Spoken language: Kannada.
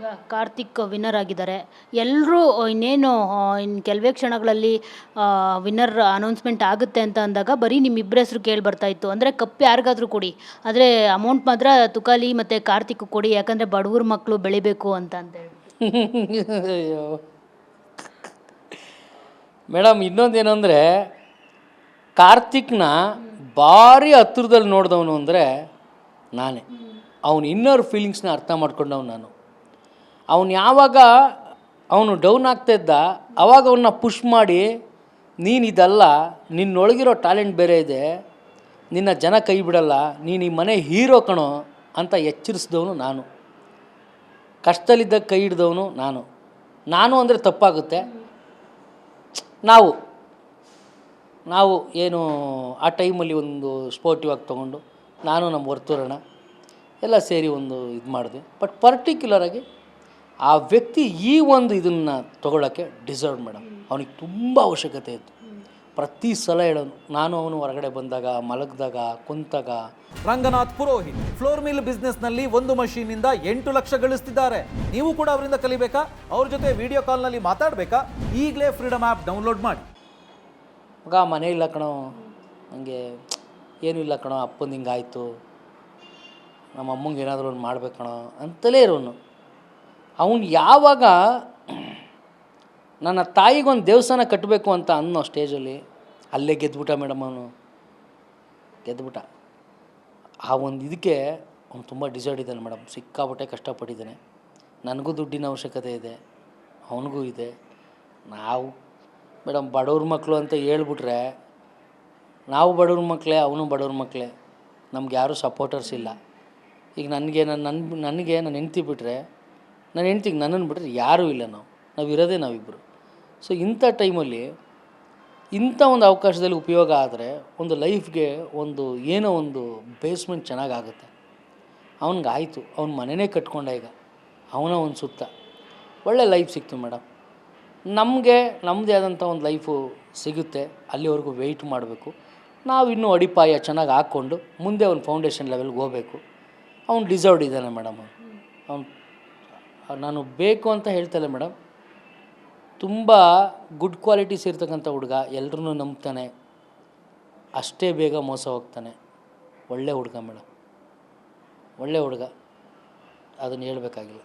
ಈಗ ಕಾರ್ತಿಕ್ ವಿನ್ನರ್ ಆಗಿದ್ದಾರೆ. ಎಲ್ಲರೂ ಇನ್ನೇನು ಇನ್ನು ಕೆಲವೇ ಕ್ಷಣಗಳಲ್ಲಿ ವಿನ್ನರ್ ಅನೌನ್ಸ್ಮೆಂಟ್ ಆಗುತ್ತೆ ಅಂತ ಅಂದಾಗ ಬರೀ ನಿಮ್ಮಿಬ್ಬರ ಹೆಸರು ಕೇಳಿ ಬರ್ತಾ ಇತ್ತು. ಅಂದರೆ ಕಪ್ ಯಾರಿಗಾದರೂ ಕೊಡಿ. ಆದರೆ ಅಮೌಂಟ್ ಮಾತ್ರ ತುಕಾಲಿ ಮತ್ತು ಕಾರ್ತಿಕ್ ಕೊಡಿ. ಯಾಕಂದರೆ ಬಡವ್ರ ಮಕ್ಕಳು ಬೆಳಿಬೇಕು ಅಂತ ಅಂತೇಳಿ ಅಯ್ಯೋ. ಮೇಡಮ್ ಇನ್ನೊಂದೇನು ಅಂದರೆ, ಕಾರ್ತಿಕ್ನ ಭಾರಿ ಹತ್ತಿರದಲ್ಲಿ ನೋಡಿದವನು ಅಂದರೆ ನಾನೇ. ಅವನ ಇನ್ನರ್ ಫೀಲಿಂಗ್ಸ್ನ ಅರ್ಥ ಮಾಡ್ಕೊಂಡವನು ನಾನು. ಅವನು ಯಾವಾಗ ಅವನು ಡೌನ್ ಆಗ್ತಾ ಇದ್ದ, ಅವಾಗ ಅವನ್ನ ಪುಷ್ ಮಾಡಿ, ನೀನು ಇದಲ್ಲ, ನಿನ್ನೊಳಗಿರೋ ಟ್ಯಾಲೆಂಟ್ ಬೇರೆ ಇದೆ, ನಿನ್ನ ಜನ ಕೈ ಬಿಡಲ್ಲ, ನೀನು ಈ ಮನೆ ಹೀರೋ ಕಣೋ ಅಂತ ಎಚ್ಚರಿಸಿದವನು ನಾನು. ಕಷ್ಟದಲ್ಲಿದ್ದ ಕೈ ಹಿಡಿದವನು ನಾನು. ನಾನು ಅಂದರೆ ತಪ್ಪಾಗುತ್ತೆ. ನಾವು ನಾವು ಏನು ಆ ಟೈಮಲ್ಲಿ ಒಂದು ಸ್ಪೋರ್ಟಿವ್ ಆಗಿ ತೊಗೊಂಡು, ನಾನು ನಮ್ಮ ವರ್ತೂರಣ ಎಲ್ಲ ಸೇರಿ ಒಂದು ಇದು ಮಾಡಿದ್ವಿ ಬಟ್ ಪರ್ಟಿಕ್ಯುಲರಾಗಿ ಆ ವ್ಯಕ್ತಿ ಈ ಒಂದು ಇದನ್ನು ತೊಗೊಳಕ್ಕೆ ಡಿಸರ್ವ್ ಮೇಡಮ್. ಅವನಿಗೆ ತುಂಬ ಅವಶ್ಯಕತೆ ಇತ್ತು. ಪ್ರತಿ ಸಲ ಹೇಳೋನು ನಾನು ಅವನು ಹೊರಗಡೆ ಬಂದಾಗ ಮಲಗಿದಾಗ ಕುಂತಾಗ. ರಂಗನಾಥ್ ಪುರೋಹಿತ್ ಫ್ಲೋರ್ ಮಿಲ್ ಬಿಸ್ನೆಸ್ನಲ್ಲಿ ಒಂದು ಮಷೀನಿಂದ ಎಂಟು ಲಕ್ಷ ಗಳಿಸ್ತಿದ್ದಾರೆ. ನೀವು ಕೂಡ ಅವರಿಂದ ಕಲಿಬೇಕಾ? ಅವ್ರ ಜೊತೆ ವಿಡಿಯೋ ಕಾಲ್ನಲ್ಲಿ ಮಾತಾಡ್ಬೇಕಾ? ಈಗಲೇ ಫ್ರೀಡಮ್ ಆಪ್ ಡೌನ್ಲೋಡ್ ಮಾಡಿ. ಮಗ ಮನೆ ಇಲ್ಲ ಕಣೋ. ನನಗೆ ಏನೂ ಇಲ್ಲ ಕಣೋ ಅಪ್ಪಂದು ಹಿಂಗಾಯಿತು. ನಮ್ಮ ಅಮ್ಮಂಗೆ ಏನಾದರೂ ಒಂದು ಮಾಡ್ಬೇಕು ಕಣೋ ಅಂತಲೇ ಇರೋನು. ಅವನು ಯಾವಾಗ ನನ್ನ ತಾಯಿಗೊಂದು ದೇವಸ್ಥಾನ ಕಟ್ಟಬೇಕು ಅಂತ ಅನ್ನೋ ಸ್ಟೇಜಲ್ಲಿ ಅಲ್ಲೇ ಗೆದ್ಬಿಟ್ಟ ಮೇಡಮ್ ಅವನು. ಗೆದ್ಬಿಟ್ಟ. ಆ ಒಂದು ಇದಕ್ಕೆ ಅವನು ತುಂಬ ಡಿಸೈಡ್ ಇದ್ದಾನೆ ಮೇಡಮ್. ಸಿಕ್ಕಾಪಟ್ಟೆ ಕಷ್ಟಪಟ್ಟಿದ್ದಾನೆ. ನನಗೂ ದುಡ್ಡಿನ ಅವಶ್ಯಕತೆ ಇದೆ. ಅವನಿಗೂ ಇದೆ. ನಾವು ಮೇಡಮ್ ಬಡವ್ರ ಮಕ್ಕಳು ಅಂತ ಹೇಳ್ಬಿಟ್ರೆ ನಾವು ಬಡವ್ರ ಮಕ್ಕಳೇ, ಅವನು ಬಡವ್ರ ಮಕ್ಕಳೇ. ನಮ್ಗೆ ಯಾರೂ ಸಪೋರ್ಟರ್ಸ್ ಇಲ್ಲ. ಈಗ ನನಗೆ ನನ್ನ ನನಗೆ ನನ್ನ ಹೆಂಡ್ತಿ ಬಿಟ್ಟರೆ ನನ್ನ ಹೆಂಡ್ತಿಗೆ ನನ್ನನ್ನು ಬಿಟ್ಟರೆ ಯಾರೂ ಇಲ್ಲ ನಾವು. ನಾವು ಇರೋದೇ ನಾವಿಬ್ಬರು ಸೊ ಇಂಥ ಟೈಮಲ್ಲಿ ಇಂಥ ಒಂದು ಅವಕಾಶದಲ್ಲಿ ಉಪಯೋಗ ಆದರೆ ಒಂದು ಲೈಫ್ಗೆ ಒಂದು ಏನೋ ಒಂದು ಬೇಸ್ಮೆಂಟ್ ಚೆನ್ನಾಗಾಗುತ್ತೆ. ಆಯಿತು. ಅವ್ನ ಮನೆಯೇ ಕಟ್ಕೊಂಡ ಈಗ. ಅವನ ಒಂದು ಸುತ್ತ. ಒಳ್ಳೆ ಲೈಫ್ ಸಿಕ್ತು ಮೇಡಮ್ ನಮಗೆ ನಮ್ಮದೇ ಆದಂಥ ಒಂದು ಲೈಫು ಸಿಗುತ್ತೆ. ಅಲ್ಲಿವರೆಗೂ ವೆಯ್ಟ್ ಮಾಡಬೇಕು. ನಾವು ಇನ್ನೂ ಅಡಿಪಾಯ ಚೆನ್ನಾಗಿ ಹಾಕ್ಕೊಂಡು ಮುಂದೆ ಒಂದು ಫೌಂಡೇಶನ್ ಲೆವೆಲ್ಗೆ ಹೋಗಬೇಕು. ಅವ್ನು ಡಿಸರ್ವ್ಡ್ ಇದ್ದಾನೆ ಮೇಡಮ್ ಅವ್ನು ನಾನು ಬೇಕು ಅಂತ ಹೇಳ್ತಲ್ಲ ಮೇಡಮ್. ತುಂಬ ಗುಡ್ ಕ್ವಾಲಿಟೀಸ್ ಇರ್ತಕ್ಕಂಥ ಹುಡುಗ ಎಲ್ಲರೂ ನಂಬ್ತಾನೆ. ಅಷ್ಟೇ ಬೇಗ ಮೋಸ ಹೋಗ್ತಾನೆ. ಒಳ್ಳೆ ಹುಡುಗ ಮೇಡಮ್. ಒಳ್ಳೆ ಹುಡುಗ. ಅದನ್ನು ಹೇಳ್ಬೇಕಾಗಿಲ್ಲ.